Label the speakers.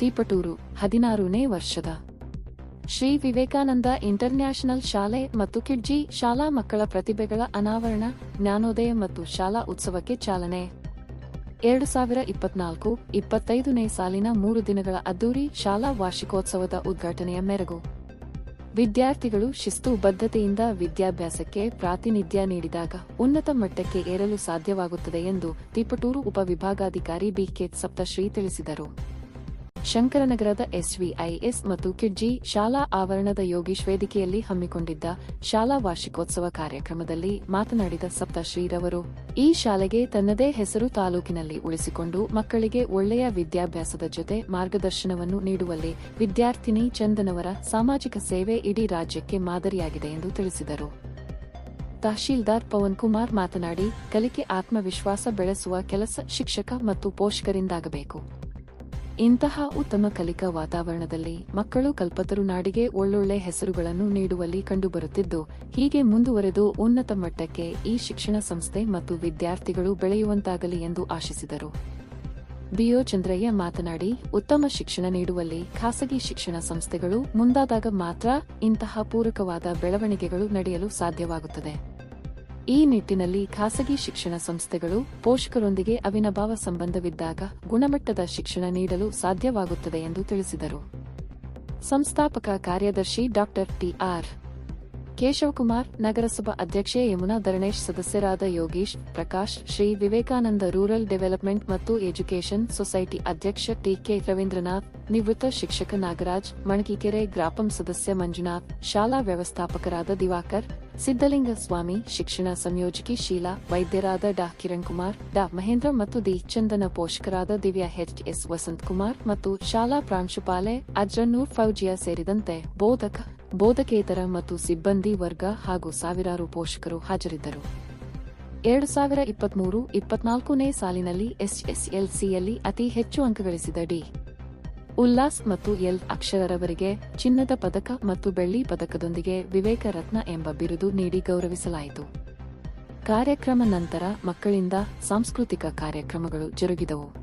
Speaker 1: ತೀಪಟೂರು ಹದಿನಾರನೇ ವರ್ಷದ. ಶ್ರೀ ವಿವೇಕಾನಂದ ಇಂಟರ್ನ್ಯಾಷನಲ್ ಶಾಲೆ ಮತ್ತು ಕಿಡ್ಜಿ ಶಾಲಾ ಮಕ್ಕಳ ಪ್ರತಿಭೆಗಳ ಅನಾವರಣ, ಜ್ಞಾನೋದಯ ಮತ್ತು ಶಾಲಾ ಉತ್ಸವಕ್ಕೆ ಚಾಲನೆ. ಎರಡು ಸಾವಿರ ಇಪ್ಪತ್ನಾಲ್ಕು, ಇಪ್ಪತ್ತೈದನೇ ಸಾಲಿನ ಮೂರು ದಿನಗಳ ಅದ್ದೂರಿ ಶಾಲಾ ವಾರ್ಷಿಕೋತ್ಸವದ ಉದ್ಘಾಟನೆಯ ಮೆರಗು. ವಿದ್ಯಾರ್ಥಿಗಳು ಶಿಸ್ತು ಬದ್ಧತೆಯಿಂದ ವಿದ್ಯಾಭ್ಯಾಸಕ್ಕೆ ಪ್ರಾತಿನಿಧ್ಯ ನೀಡಿದಾಗ ಉನ್ನತ ಮಟ್ಟಕ್ಕೆ ಏರಲು ಸಾಧ್ಯವಾಗುತ್ತದೆ ಎಂದು ತಿಪಟೂರು ಉಪವಿಭಾಗಾಧಿಕಾರಿ ಬಿಕೆ ಸಪ್ತಶ್ರೀ ತಿಳಿಸಿದರು. ಶಂಕರನಗರದ ಎಸ್ವಿಐಎಸ್ ಮತ್ತು ಕಿಡ್ಜಿ ಶಾಲಾ ಆವರಣದ ಯೋಗೀಶ್ ವೇದಿಕೆಯಲ್ಲಿ ಹಮ್ಮಿಕೊಂಡಿದ್ದ ಶಾಲಾ ವಾರ್ಷಿಕೋತ್ಸವ ಕಾರ್ಯಕ್ರಮದಲ್ಲಿ ಮಾತನಾಡಿದ ಸಪ್ತಶ್ರೀರವರು, ಈ ಶಾಲೆಗೆ ತನ್ನದೇ ಹೆಸರು ತಾಲೂಕಿನಲ್ಲಿ ಉಳಿಸಿಕೊಂಡು ಮಕ್ಕಳಿಗೆ ಒಳ್ಳೆಯ ವಿದ್ಯಾಭ್ಯಾಸದ ಜೊತೆ ಮಾರ್ಗದರ್ಶನವನ್ನು ನೀಡುವಲ್ಲಿ ವಿದ್ಯಾರ್ಥಿನಿ ಚಂದನವರ ಸಾಮಾಜಿಕ ಸೇವೆ ಇಡೀ ರಾಜ್ಯಕ್ಕೆ ಮಾದರಿಯಾಗಿದೆ ಎಂದು ತಿಳಿಸಿದರು. ತಹಶೀಲ್ದಾರ್ ಪವನ್ ಕುಮಾರ್ ಮಾತನಾಡಿ, ಕಲಿಕೆ ಆತ್ಮವಿಶ್ವಾಸ ಬೆಳೆಸುವ ಕೆಲಸ ಶಿಕ್ಷಕ ಮತ್ತು ಪೋಷಕರಿಂದಾಗಬೇಕು. ಇಂತಹ ಉತ್ತಮ ಕಲಿಕಾ ವಾತಾವರಣದಲ್ಲಿ ಮಕ್ಕಳು ಕಲ್ಪತರು ನಾಡಿಗೆ ಒಳ್ಳೊಳ್ಳೆ ಹೆಸರುಗಳನ್ನು ನೀಡುವಲ್ಲಿ ಕಂಡುಬರುತ್ತಿದ್ದು, ಹೀಗೆ ಮುಂದುವರೆದು ಉನ್ನತ ಮಟ್ಟಕ್ಕೆ ಈ ಶಿಕ್ಷಣ ಸಂಸ್ಥೆ ಮತ್ತು ವಿದ್ಯಾರ್ಥಿಗಳು ಬೆಳೆಯುವಂತಾಗಲಿ ಎಂದು ಆಶಿಸಿದರು. ಬಿಒ ಚಂದ್ರಯ್ಯ ಮಾತನಾಡಿ, ಉತ್ತಮ ಶಿಕ್ಷಣ ನೀಡುವಲ್ಲಿ ಖಾಸಗಿ ಶಿಕ್ಷಣ ಸಂಸ್ಥೆಗಳು ಮುಂದಾದಾಗ ಮಾತ್ರ ಇಂತಹ ಪೂರಕವಾದ ಬೆಳವಣಿಗೆಗಳು ನಡೆಯಲು ಸಾಧ್ಯವಾಗುತ್ತದೆ. ಈ ನಿಟ್ಟಿನಲ್ಲಿ ಖಾಸಗಿ ಶಿಕ್ಷಣ ಸಂಸ್ಥೆಗಳು ಪೋಷಕರೊಂದಿಗೆ ಅವಿನಭಾವ ಸಂಬಂಧವಿದ್ದಾಗ ಗುಣಮಟ್ಟದ ಶಿಕ್ಷಣ ನೀಡಲು ಸಾಧ್ಯವಾಗುತ್ತದೆ ಎಂದು ತಿಳಿಸಿದರು. ಸಂಸ್ಥಾಪಕ ಕಾರ್ಯದರ್ಶಿ ಡಾಕ್ಟರ್ ಟಿಆರ್ ಕೇಶವಕುಮಾರ್ ನಗರಸಭಾ ಅಧ್ಯಕ್ಷೆ, ಯಮುನಾ ಧರಣೇಶ್ ಸದಸ್ಯರಾದ ಯೋಗೀಶ್ ಪ್ರಕಾಶ್, ಶ್ರೀ ವಿವೇಕಾನಂದ ರೂರಲ್ ಡೆವಲಪ್ಮೆಂಟ್ ಮತ್ತು ಎಜುಕೇಷನ್ ಸೊಸೈಟಿ ಅಧ್ಯಕ್ಷ ಟಿಕೆ ರವೀಂದ್ರನಾಥ್, ನಿವೃತ್ತ ಶಿಕ್ಷಕ ನಾಗರಾಜ್, ಮಣಕಿಕೆರೆ ಗ್ರಾಪಂ ಸದಸ್ಯ ಮಂಜುನಾಥ್, ಶಾಲಾ ವ್ಯವಸ್ಥಾಪಕರಾದ ದಿವಾಕರ್ ಸಿದ್ದಲಿಂಗ ಸ್ವಾಮಿ, ಶಿಕ್ಷಣ ಸಂಯೋಜಕಿ ಶೀಲಾ, ವೈದ್ಯರಾದ ಡಾ. ಕಿರಣ್ ಕುಮಾರ್ ಡಾ. ಮಹೇಂದ್ರ ಮತ್ತು ದಿ ಚಂದನ ಪೋಷಕರಾದ ದಿವ್ಯಾ ಎಚ್. ಎಸ್. ವಸಂತ್ ಕುಮಾರ್ ಮತ್ತು ಶಾಲಾ ಪ್ರಾಂಶುಪಾಲೆ ಅಜ್ರನ್ನೂರ್ ಫೌಜಿಯಾ ಸೇರಿದಂತೆ ಬೋಧಕ ಬೋಧಕೇತರ ಮತ್ತು ಸಿಬ್ಬಂದಿ ವರ್ಗ ಹಾಗೂ ಸಾವಿರಾರು ಪೋಷಕರು ಹಾಜರಿದ್ದರು. ಎರಡು ಸಾವಿರ ಇಪ್ಪತ್ಮೂರು, ಇಪ್ಪತ್ನಾಲ್ಕನೇ ಸಾಲಿನಲ್ಲಿ ಎಸ್ಎಸ್ಎಲ್ಸಿಯಲ್ಲಿ ಅತಿ ಹೆಚ್ಚು ಅಂಕ ಗಳಿಸಿದ ಡಿ. ಉಲ್ಲಾಸ್ ಮತ್ತು ಎಲ್. ಅಕ್ಷರರವರಿಗೆ ಚಿನ್ನದ ಪದಕ ಮತ್ತು ಬೆಳ್ಳಿ ಪದಕದೊಂದಿಗೆ ವಿವೇಕ ರತ್ನ ಎಂಬ ಬಿರುದು ನೀಡಿ ಗೌರವಿಸಲಾಯಿತು. ಕಾರ್ಯಕ್ರಮ ನಂತರ ಮಕ್ಕಳಿಂದ ಸಾಂಸ್ಕೃತಿಕ ಕಾರ್ಯಕ್ರಮಗಳು ಜರುಗಿದವು.